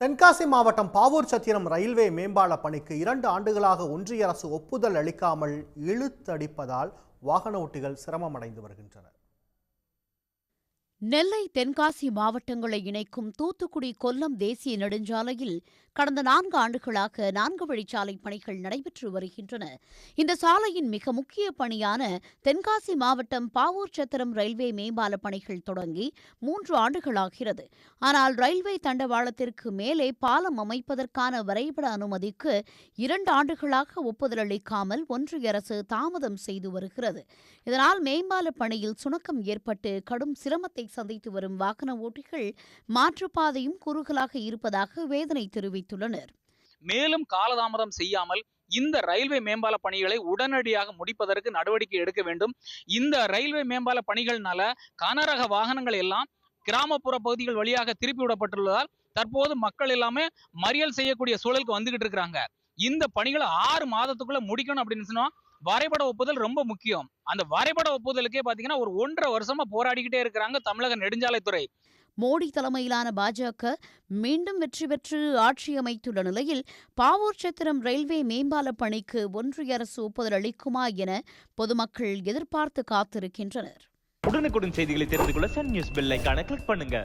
தென்காசி மாவட்டம் பாவூர் சத்திரம் ரயில்வே மேம்பால பணிக்கு இரண்டு ஆண்டுகளாக ஒன்றிய அரசு ஒப்புதல் அளிக்காமல் இழுத்தடிப்பதால் வாகன ஓட்டிகள் சிரமமடைந்து வருகின்றனர். நெல்லை தென்காசி மாவட்டங்களை இணைக்கும் தூத்துக்குடி கொல்லம் தேசிய நெடுஞ்சாலையில் கடந்த நான்கு ஆண்டுகளாக நான்கு வழிச்சாலை பணிகள் நடைபெற்று வருகின்றன. இந்த சாலையின் மிக முக்கிய பணியான தென்காசி மாவட்டம் பாவூர் சத்திரம் ரயில்வே மேம்பால பணிகள் தொடங்கி மூன்று ஆண்டுகளாகிறது. ஆனால் ரயில்வே தண்டவாளத்திற்கு மேலே பாலம் அமைப்பதற்கான வரைபட அனுமதிக்கு இரண்டு ஆண்டுகளாக ஒப்புதல் அளிக்காமல் ஒன்றிய அரசு தாமதம் செய்து வருகிறது. இதனால் மேம்பால பணியில் சுணக்கம் ஏற்பட்டு கடும் சிரமத்தை சந்தித்து வரும் வாகன ஓட்டிகள் மாற்றுப்பாதையும் குறுகலாக இருப்பதாக வேதனை தெரிவித்துள்ளனர். மேலும் காலதாமதம் செய்யாமல் இந்த ரயில்வே மேம்பால பணிகளை உடனடியாக முடிப்பதற்கு நடவடிக்கை எடுக்க வேண்டும். இந்த ரயில்வே மேம்பால பணிகள்னால கனரக வாகனங்கள் எல்லாம் கிராமப்புற பகுதிகள் வழியாக திருப்பி விடப்பட்டுள்ளதால் தற்போது மக்கள் எல்லாமே மறியல் செய்யக்கூடிய சூழலுக்கு வந்துகிட்டு இருக்கிறாங்க. இந்த பணிகளை ஆறு மாதத்துக்குள்ள முடிக்கணும் அப்படின்னு சொன்னா வரைபட ஒப்புதல் ரொம்ப முக்கியம். அந்த வரைபட ஒப்புதலுக்கே பாத்தீங்கன்னா ஒரு ஒன்றரை வருஷமா போராடிக்கிட்டே இருக்கிறாங்க தமிழக நெடுஞ்சாலைத்துறை. மோடி தலைமையிலான பாஜக மீண்டும் வெற்றி பெற்று ஆட்சி அமைத்துள்ள நிலையில் பாவூர் சத்திரம் ரயில்வே மேம்பால பணிக்கு ஒன்றிய அரசு ஒப்புதல் அளிக்குமா என பொதுமக்கள் எதிர்பார்த்து காத்திருக்கின்றனர். உடனுக்குடன் செய்திகளை தெரிந்து கொள்ள சன் நியூஸ் பெல் கிளிக் பண்ணுங்க.